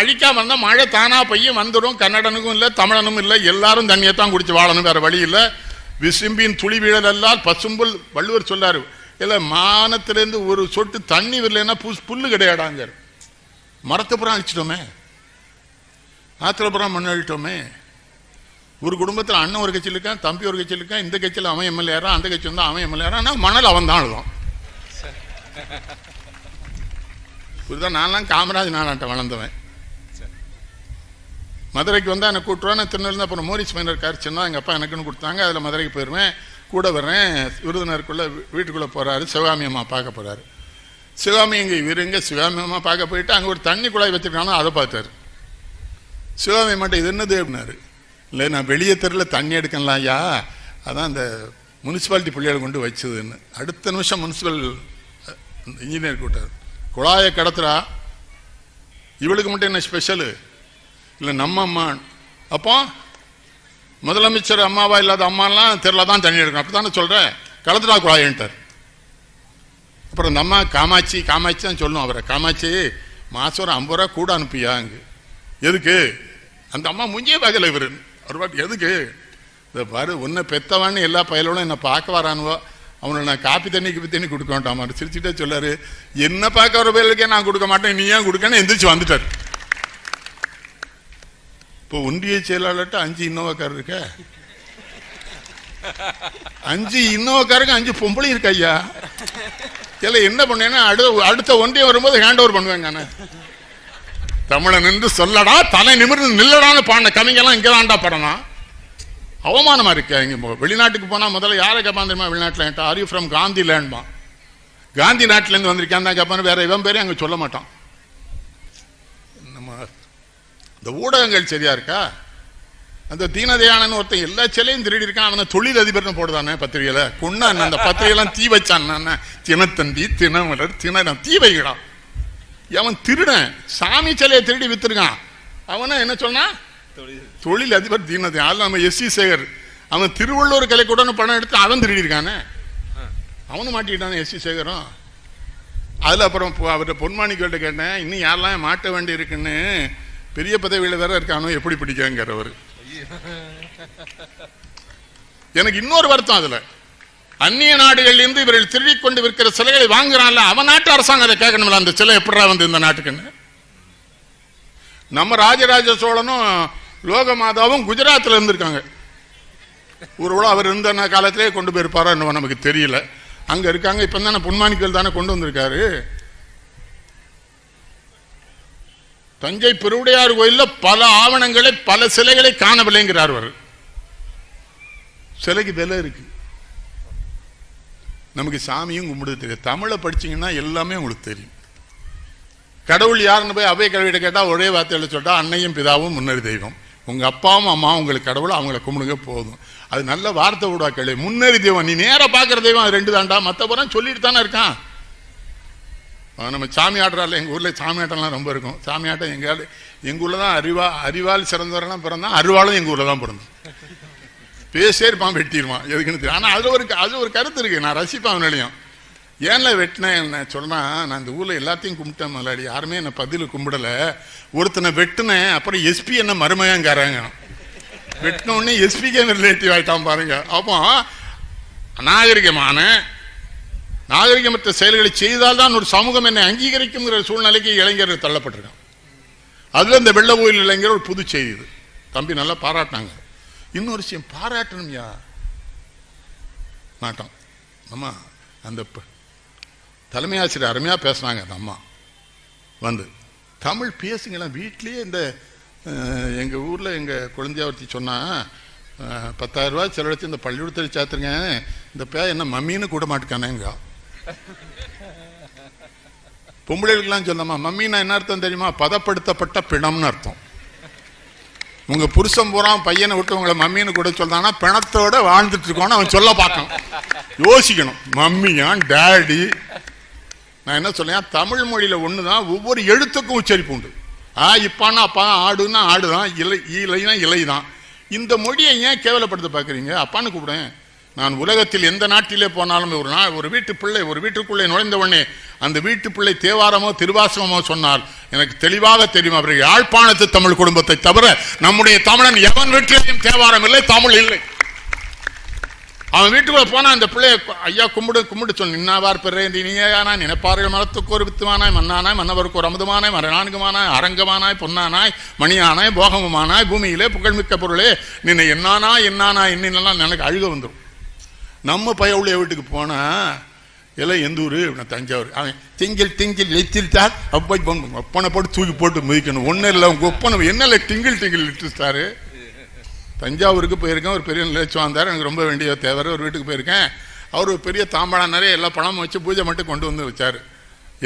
அழிக்காம இருந்தால் மழை தானா பையன் வந்துடும் கன்னடனுக்கும் இல்லை தமிழனும் இல்லை. எல்லாரும் தண்ணியை தான் குடிச்சு வாழணும் வேற வழி இல்லை. விசும்பின் துளி வீழலெல்லாம் பசும்புல் வள்ளுவர் சொல்லாரு. இல்லை மானத்திலேருந்து ஒரு சொட்டு தண்ணி வரலன்னா புஸ் புல்லு கிடையாடாங்க மரத்தை புறம் அழிச்சிட்டோமே. ஆத்திரப்புறம் மண் அழிட்டோமே. ஒரு குடும்பத்தில் அண்ணன் ஒரு கட்சியில் இருக்கான் தம்பி ஒரு கட்சியில் இருக்கான் இந்த கட்சியில் அவன் எம்எல்ஏரா அந்த கட்சி வந்து அவன் எம்எல்ஏரா ஆனால் மணல் அவன் தான் அழுதான் இப்படிதான் நான்லாம் காமராஜ் நாளாட்டம் வளர்ந்தவன். மதுரைக்கு வந்தால் எனக்கு கூட்டுருவான் நான் திருநெல்வேலி அப்புறம் மோரிஸ் மைனர் கார் சின்ன எங்கள் அப்பா எனக்குன்னு கொடுத்தாங்க. அதில் மதுரைக்கு போயிடுவேன் கூட வர்றேன். விருதுநருக்குள்ளே வீட்டுக்குள்ளே போகிறாரு சிவகாமி அம்மா பார்க்க போகிறாரு சிவகாமி இங்கே இவர் எங்கே? சிவகாமி அம்மா பார்க்க போயிட்டு அங்கே ஒரு தண்ணி குழாய் வச்சுருக்கானோ அதை பார்த்தாரு. சிவகாமி மட்டும் இது என்னது அப்படின்னாரு. இல்லை நான் வெளியே தெருவில் தண்ணி எடுக்கலாம் ஐயா. அதான் அந்த முனிசிபாலிட்டி பிள்ளைகளை கொண்டு வச்சதுன்னு. அடுத்த நிமிஷம் முனிசிபல் இன்ஜினியர் கூட்டார் குழாயை கடத்துறா. இவளுக்கு மட்டும் என்ன ஸ்பெஷலு? இல்லை நம்ம அம்மா. அப்போ முதலமைச்சர் அம்மாவா இல்லாத அம்மாலாம் தெருல தான் தண்ணி எடுக்கணும். அப்படி தானே சொல்கிறேன் கலந்துடா குழாயின்ட்டார். அப்புறம் இந்த அம்மா காமாட்சி காமாட்சி தான் சொல்லணும் அவரை. காமாட்சி மாதம் ஒரு ஐம்பது ரூபா கூட அனுப்பியா அங்கே. எதுக்கு? அந்த அம்மா முஞ்சியே பார்க்கல இவர். ஒரு பாட்டு எதுக்கு? இதை பாரு உன்னை பெத்தவான்னு எல்லா பயலோடும் என்னை பார்க்க வரானுவோ. அவனை நான் காப்பி தண்ணி கிப்பி தண்ணி கொடுக்க மாட்டான் அவர் சிரிச்சுட்டே சொல்லாரு. என்ன பார்க்க வர பயலுக்கே நான் கொடுக்க மாட்டேன். நீ ஏன் கொடுக்கன்னு எந்திரிச்சு வந்துட்டார். இப்போ ஒன்றிய செயலாளர்கிட்ட அஞ்சு இன்னோவாக்கார் இருக்க அஞ்சு இன்னோவாக்காருக்கு அஞ்சு பொம்பளையும் இருக்கு ஐயா? இல்லை என்ன பண்ணேன்னா அடுத்த அடுத்த ஒன்றியம் வரும்போது ஹேண்ட் ஓவர் பண்ணுவேங்க நான். நின்று சொல்லடா தலை நிமிர்ந்து நில்லடான்னு பாடின கவிஞெல்லாம் இங்கே தான்டா படணும் அவமானமா இருக்கு இங்கே வெளிநாட்டுக்கு போனா முதல்ல யாரை கேட்பான் தெரியுமா வெளிநாட்டில்? என்கிட்ட ஆர் யூ ஃப்ரம் காந்தி லேண்ட்மா காந்தி நாட்டிலேருந்து வந்திருக்கேன் தான் கேட்பான் வேற இவன் பேரே அங்கே சொல்ல மாட்டான். இந்த ஊடகங்கள் சரியா இருக்கா? அந்த தீனதயானன் ஒருத்தன் எல்லா சிலையும் திருடி இருக்கான். அவனை தொழில் அதிபர்னு போடுதானே பத்திரிகையில? கொண்டான் அந்த பத்திரிகையெல்லாம் தீ வச்சான் தினத்தந்தி தினமலர் தினம் தீ வைக்கிறான். அவன் திருடன். சாமி சிலையை திருடி வித்துருக்கான். அவனை என்ன சொன்னான் தொழில் அதிபர் தீனதயான் அதில் நம்ம எஸ் சி சேகர். அவன் திருவள்ளூர் கலைக்கூடன்னு பணம் எடுத்து அவன் திருடி இருக்கானே. அவனும் மாட்டிக்கிட்டான் எஸ் சி சேகரும். அதில் அப்புறம் அவர்கிட்ட பொன்மாணிக்கிட்ட கேட்டேன் இன்னும் யாரெல்லாம் மாட்ட வேண்டி இருக்குன்னு பெரிய பதவியில் வேற இருக்கானோ எப்படி பிடிக்கங்கிறவர் எனக்கு இன்னொரு வருத்தம் அதுல. அந்நிய நாடுகளில் இருந்து இவர்கள் திருடி கொண்டு விற்கிற சிலைகளை வாங்குறான்ல அவன் நாட்டு அரசாங்கம் அதை கேட்கணும்ல அந்த சிலை எப்படா வந்து இந்த நாட்டுக்குன்னு? நம்ம ராஜராஜ சோழனும் லோகமாதாவும் குஜராத்தில் இருந்திருக்காங்க. ஒருவேளை அவர் இருந்த காலத்திலே கொண்டு போயிருப்பாரோ என்னவோ நமக்கு தெரியல. அங்கே இருக்காங்க இப்போ தானே பொன்மாணிக்கல் தானே கொண்டு வந்திருக்காரு. தஞ்சை பெருவுடையார் கோயிலில் பல ஆவணங்களை பல சிலைகளை காணவில்லைங்கிறார் அவர். சிலைக்கு விலை இருக்கு. நமக்கு சாமியும் கும்பிடுது தெரியும் தமிழை படிச்சீங்கன்னா எல்லாமே உங்களுக்கு தெரியும். கடவுள் யாருன்னு போய் அவை கடவுள்கிட்ட கேட்டால் ஒரே வார்த்தையில் சொல்லிட்டா அன்னையும் பிதாவும் முன்னறி தெய்வம். உங்கள் அப்பாவும் அம்மாவும் உங்களுக்கு கடவுள்? அவங்கள கும்பிடுங்க போதும். அது நல்ல வார்த்தை விடா கேள்வி முன்னறி தெய்வம். நீ நேராக பார்க்குற தெய்வம் அது ரெண்டு தாண்டா. மற்றபுறம் சொல்லிட்டு தானே இருக்கான். நம்ம சாமி ஆடுறாள் எங்கள் ஊரில் சாமி ஆட்டம்லாம் ரொம்ப இருக்கும். சாமி ஆட்டம் எங்கள் எங்கள் ஊரில் தான் அறிவா அறிவால் சிறந்தவரெல்லாம் பிறந்தான் அருவாளும் எங்கள் ஊரில் தான் பிறந்தோம் பேசே இருப்பான் வெட்டிடுவான் எதுக்குன்னு தெரியும் ஆனால் அதில் ஒரு அது ஒரு கருத்து இருக்குது நான் ரசிப்பேன் அவனாலையும் ஏன்ல வெட்டினேன் என்ன சொன்னால் நான் இந்த ஊரில் எல்லாத்தையும் கும்பிட்டேன் முதலாளி யாருமே என்னை பதில் கும்பிடல. ஒருத்தனை வெட்டினேன் அப்புறம் எஸ்பி என்ன மருமையாங்கிறாங்க வெட்டினோடனே எஸ்பிக்கே ரிலேட்டிவ் ஆகிட்டான் பாருங்க. அப்போ அநாகரிகமான நாகரிகமற்ற செயல்களை செய்தால் தான் ஒரு சமூகம் என்னை அங்கீகரிக்குங்கிற சூழ்நிலைக்கு இளைஞர்கள் தள்ளப்பட்டிருக்கான் அதுல இந்த வெள்ள கோயில் இளைஞர் ஒரு புது செய்தி இது. தம்பி நல்லா பாராட்டினாங்க. இன்னொரு விஷயம் பாராட்டணும் யா மாட்டோம். அம்மா அந்த தலைமை ஆசிரியர் அருமையாக பேசுனாங்க அந்த அம்மா. வந்து தமிழ் பேசுங்களேன் வீட்லேயே இந்த எங்கள் ஊரில் எங்கள் எங்க குழந்தையா ஒருத்தி சொன்னா அஹ், இந்த பள்ளிக்கூடத்தில் சேர்த்துருங்க. இந்த பே என்ன மம்மின்னு கூட மாட்டுக்கானேங்க பொம்பளைகளுக்கெல்லாம் சொல்லமா மம்மின்னா என்ன அர்த்தம் தெரியுமா? பதப்படுத்தப்பட்ட பிணம்னு அர்த்தம். உங்க புருஷன் பூரா பையனை விட்டு உங்களை மம்மின்னு கூட சொல்றான்னா பிணத்தோட வாழ்ந்துட்டு இருக்கோன்னு அவன் சொல்ல பார்க்கணும். யோசிக்கணும். மம்மியான் டேடி. நான் என்ன சொல்லேன் தமிழ் மொழியில தான் ஒவ்வொரு எழுத்துக்கும் உச்சரிப்பு உண்டு. ஆ இப்பான்னா அப்பா ஆடுன்னா ஆடுதான் இலை இலைனா இலை தான் இந்த மொழியை ஏன் கேவலப்படுத்த பார்க்குறீங்க? அப்பான்னு கூப்பிடுறேன். நான் உலகத்தில் எந்த நாட்டிலே போனாலும் ஒரு நாள் ஒரு வீட்டு பிள்ளை ஒரு வீட்டுக்குள்ளே நுழைந்தவுடனே அந்த வீட்டு பிள்ளை தேவாரமோ திருவாசகமோ சொன்னால் எனக்கு தெளிவாக தெரியும் அவர் யாழ்ப்பாணத்து தமிழ் குடும்பத்தை தவிர நம்முடைய தமிழன் எவன் வீட்டிலையும் தேவாரம் இல்லை தமிழ் இல்லை. அவன் வீட்டுக்குள்ள போனா அந்த பிள்ளைய ஐயா கும்பிடு கும்பிடு சொன்ன நின்னாவார் பிறேந்தி நீயானாய் நினைப்பார்கள் மரத்துக்கு ஒரு வித்துவானாய் மன்னானாய் மன்னவருக்கு ஒரு அமுதமானாய் மரநான்குமானாய் அரங்கமானாய் பொன்னானாய் மணியானாய் போகமுமானாய் பூமியிலே புகழ்மிக்க பொருளே நின்னை என்னானா என்னானா என்னென்னலாம் எனக்கு அழுக வந்துடும் நம்ம பயவுடைய வீட்டுக்கு போனா எல்லாம் எந்த ஊர்? தஞ்சாவூர். அவன் திங்கிள் திங்கிள் எத்தில்ட்டார் அப்பா ஒப்பனை போட்டு தூக்கி போட்டு மிதிக்கணும். ஒன்றும் இல்லை அவங்க ஒப்பனை என்னல திங்கிள் திங்கிள் இட்டுட்டாரு தஞ்சாவூருக்கு போயிருக்கேன் ஒரு பெரிய நிலச்சி வந்தார். எனக்கு ரொம்ப வேண்டிய தேவர் ஒரு வீட்டுக்கு போயிருக்கேன். அவர் ஒரு பெரிய தாம்பாளம் நிறைய எல்லா பணமும் வச்சு பூஜை மட்டும் கொண்டு வந்து வச்சார்.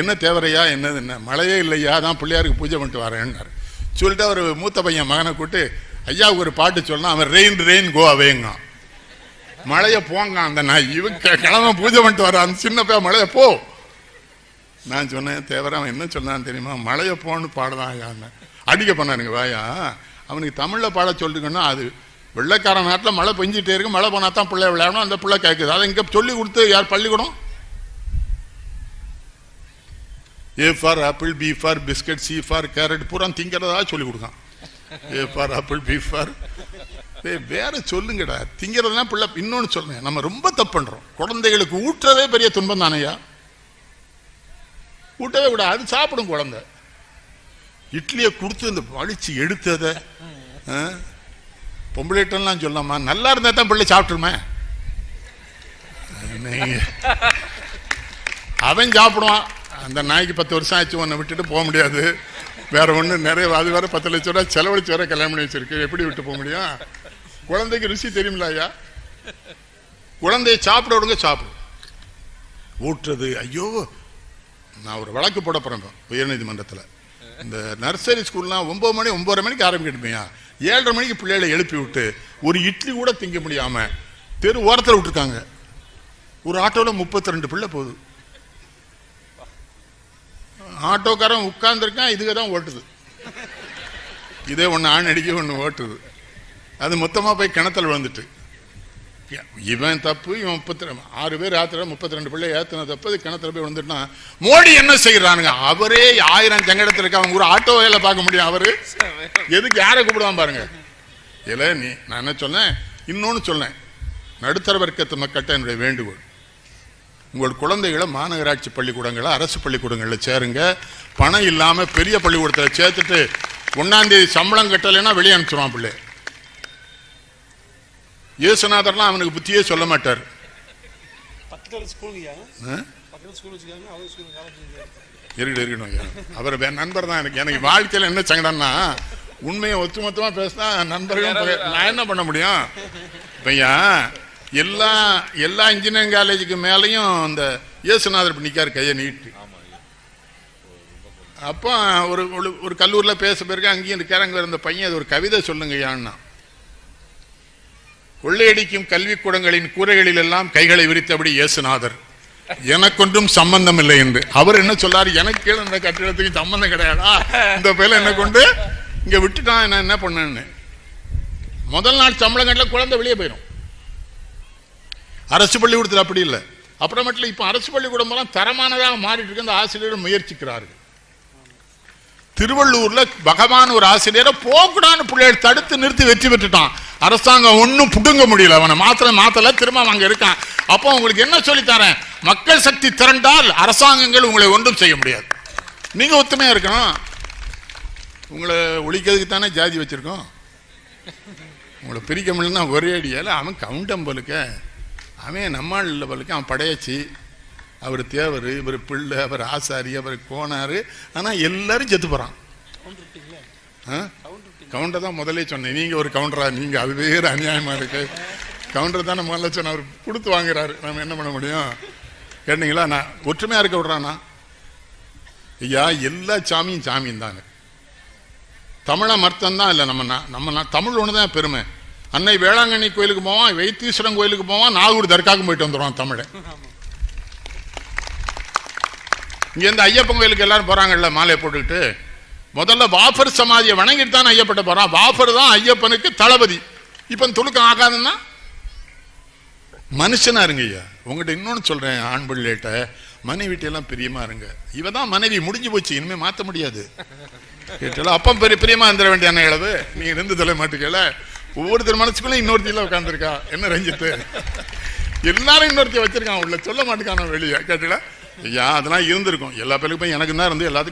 என்ன தேவரையா என்னது என்ன? மழையே இல்லையா தான் பிள்ளையாருக்கு பூஜை பண்ணிட்டு வரேன்னாரு. சொல்லிட்டு அவர் மூத்த பையன் மகனை கூட்டு ஐயாவுக்கு ஒரு பாட்டு சொன்னா அவன் ரெயின் ரெயின் கோ மழையை போங்க அந்த நான் இவன் கிழமை பூஜை பண்ணிட்டு வர அந்த சின்ன பையன் மழையை போ. நான் சொன்னேன் தேவர அவன் என்ன சொன்னான் தெரியுமா? மழையை போன்னு பாடுதான் அடிக்க பண்ணானுங்க வாயா. அவனுக்கு தமிழில் பாட சொல்லிருக்கணும் அது வெள்ளைக்கார நாட்டில் மழை பெஞ்சிட்டே இருக்கு. மழை போனா தான் பிள்ளை விளையாடணும். அந்த பிள்ளை கேட்குது அதை இங்கே சொல்லி கொடுத்து யார் பள்ளிக்கூடம்? A for apple B for biscuit C for carrot பூரா திங்கிறதா சொல்லி கொடுக்கான். A for apple B for வேற சொல்லுங்கடா. திங்கிறதுனா பிள்ளை இன்னொன்னு சொல்லுங்க நம்ம ரொம்ப தப்பு பண்றோம். குழந்தைகளுக்கு ஊட்டுறதே பெரிய துன்பம் தானையா ஊட்டவே விட அது சாப்பிடும் குழந்தை. இட்லியை கொடுத்து இந்த வலிச்சு எடுத்ததை பொம்பளைட்டெல்லாம் சொல்லாமா? நல்லா இருந்தா தான் பிள்ளை சாப்பிட்டுருமே. அவன் சாப்பிடுவான். அந்த நாய்க்கு பத்து வருஷம் ஆச்சு உன்னை விட்டுட்டு போக முடியாது. வேற ஒண்ணு நிறைய அது வேற பத்து லட்சம் ரூபா செலவழிச்சு வேற கல்யாணம் பண்ணி வச்சிருக்கு. எப்படி விட்டு போக முடியும்? குழந்தைக்கு ருசி தெரியுமில்ல ஐயா? குழந்தையை சாப்பிட விடுங்க சாப்பிடும். ஊட்டுறது ஐயோ நான் ஒரு வழக்கு போட போகிறேன் இப்போ உயர்நீதிமன்றத்தில். இந்த நர்சரி ஸ்கூல்லாம் ஒம்பது மணி ஒன்பதரை மணிக்கு ஆரம்பிக்கணுமையா ஏழரை மணிக்கு பிள்ளைகளை எழுப்பி விட்டு ஒரு இட்லி கூட திங்க முடியாமல் தெரு ஓரத்தில் விட்டுருக்காங்க. ஒரு ஆட்டோவில் முப்பத்தி ரெண்டு பிள்ளை போகுது. ஆட்டோக்காரன் உட்கார்ந்துருக்கான் இதுக்கு தான் ஓட்டுது. இதே ஒன்று ஆண் அடிக்க ஒன்று ஓட்டுது. அது மொத்தமாக போய் கிணத்துல விழுந்துட்டு. இவன் தப்பு இவன் முப்பத்தி ஆறு பேர் ஆத்திர முப்பத்தி ரெண்டு பிள்ளை ஏத்தின தப்பு அது கிணத்துல போய் விழுந்துட்டான் மோடி என்ன செய்யறானுங்க அவரே ஆயிரம் சங்கடத்தில் இருக்க அவங்க ஒரு ஆட்டோ வேலை பார்க்க முடியும். அவரு? எதுக்கு யாரை கூப்பிடுவான் பாருங்க? இல்லை நீ நான் என்ன சொன்னேன்? இன்னொன்று சொன்னேன். நடுத்தர வர்க்கத்து மக்கள்கிட்ட என்னுடைய வேண்டுகோள். உங்கள் குழந்தைகளை மாநகராட்சி பள்ளிக்கூடங்களை அரசு பள்ளிக்கூடங்களில் சேருங்க. பணம் இல்லாமல் பெரிய பள்ளிக்கூடத்தில் சேர்த்துட்டு ஒன்றாந்தேதி சம்பளம் கட்டலைன்னா வெளியே அனுப்பிச்சிருவான் பிள்ளை. இயேசுநாதர்லாம் அவனுக்கு புத்தியே சொல்ல மாட்டார். காலேஜ் இருக்கட்டும். அவர் நண்பர் தான் எனக்கு. எனக்கு வாழ்க்கையில் என்ன சங்கடம்னா உண்மையை ஒத்துமொத்தமாக பேசினா நண்பர்களும் நான் என்ன பண்ண முடியும்? இப்பையா எல்லா எல்லா இன்ஜினியரிங் காலேஜுக்கு மேலேயும் இந்த இயேசுநாதர் இப்ப நிக்காரு கையை நீட்டு. அப்போ ஒரு ஒரு- கல்லூரியில் பேச பிறகு அங்கேயும் இருக்காரு இருந்த பையன் அது ஒரு கவிதை சொல்லுங்க ஐயான்னா. கொள்ளையடிக்கும் கல்விக்கூடங்களின் கூரைகளில் எல்லாம் கைகளை விரித்தபடி இயேசுநாதர். எனக்கொன்றும் சம்பந்தம் இல்லை என்று. அவர் என்ன சொல்லாரு? எனக்கு கீழே இந்த கட்டிடத்துக்கு சம்பந்தம் கிடையாதா? இந்த பையல என்ன கொண்டு? இங்க விட்டுட்டான் நான் என்ன பண்ணேன்னு. முதல் நாள் சம்பளம் கட்டல குழந்தை வெளியே போயிடும். அரசு பள்ளிக்கூடத்தில் அப்படி இல்லை. அப்புறமேட்டில் இப்போ அரசு பள்ளிக்கூடம் எல்லாம் தரமானதாக மாறிட்டு இருக்கு. அந்த ஆசிரியர்கள் முயற்சிக்கிறார்கள். திருவள்ளூர்ல பகவான் ஒரு ஆசிரியரை போகக்கூடாதுன்னு பிள்ளைகள் தடுத்து நிறுத்தி வெற்றி பெற்றுட்டான். அரசாங்கம் ஒன்றும் புடுங்க முடியல. அவனை மாத்திர மாத்தல திரும்ப அவன் இருக்கான். அப்போ உங்களுக்கு என்ன சொல்லித்தரேன்? மக்கள் சக்தி திரண்டால் அரசாங்கங்கள் உங்களை ஒன்றும் செய்ய முடியாது. நீங்கள் ஒத்துமையாக இருக்கணும். உங்களை ஒழிக்கிறதுக்கு தானே ஜாதி வச்சுருக்கோம். உங்களை பிரிக்க முடியலன்னா ஒரே அடியால் அவன் கவுண்டம் போலுக்க. அவன் நம்மாள் இல்லை போலுக்க. அவன் படையாச்சி. அவர் தேவர் இவர் பிள்ளை அவர் ஆசாரி அவர் கோனார். ஆனால் எல்லாரும் செத்து போகிறான் கவுண்டர் தான் முதல்ல சொன்னேன். நீங்க ஒரு கவுண்டரா நீங்க அது வேறு அநியாயமா இருக்கு. கவுண்டர் தானே முதல்ல சொன்ன அவர் கொடுத்து வாங்குறாரு. நம்ம என்ன பண்ண முடியும்? கேட்டீங்களா? நான் ஒற்றுமையா இருக்க விடுறானா? ஐயா எல்லா சாமியும் சாமியும் தாங்க. தமிழா மர்த்தம் தான் இல்லை நம்ம நம்மண்ணா நம்ம தமிழ் ஒன்று தான் பெருமை. அன்னை வேளாங்கண்ணி கோயிலுக்கு போவான் வைத்தீஸ்வரன் கோயிலுக்கு போவான் நாகூர் தர்காவுக்கு போயிட்டு வந்துடுவான் தமிழை. இங்கேருந்து ஐயப்பன் கோயிலுக்கு எல்லாரும் போகிறாங்கல்ல மாலையை போட்டுக்கிட்டு? முதல்ல வாஃபர் சமாதியை வணங்கிட்டு தான் ஐயப்பட்ட போறான். வாஃபர் தான் ஐயப்பனுக்கு தளபதி. இப்போ துளுக்கம் ஆகாதுன்னா? மனுஷனா இருங்க ஐயா. உங்ககிட்ட இன்னொன்னு சொல்றேன் ஆண் பிள்ளைகிட்ட. மனைவிட்டையெல்லாம் பிரியமா இருங்க. இவ தான் மனைவி முடிஞ்சு போச்சு இனிமே மாற்ற முடியாது. கேட்டல அப்பா பெரிய பிரியமா இருந்துட வேண்டிய அண்ணன் இளவு நீ இருந்து தொலை மாட்டுக்கல ஒவ்வொருத்தர் மனசுக்குள்ள இன்னொருத்தில உட்காந்துருக்கா என்ன ரஞ்சித்து எல்லாரும் இன்னொருத்தைய வச்சிருக்கான். உள்ள சொல்ல மாட்டேங்கான வெளியே. கேட்டல ஐயா அதெல்லாம் இருந்திருக்கும். எல்லா பேருக்கும் எனக்கு தான் இருந்து எல்லாத்துக்கும்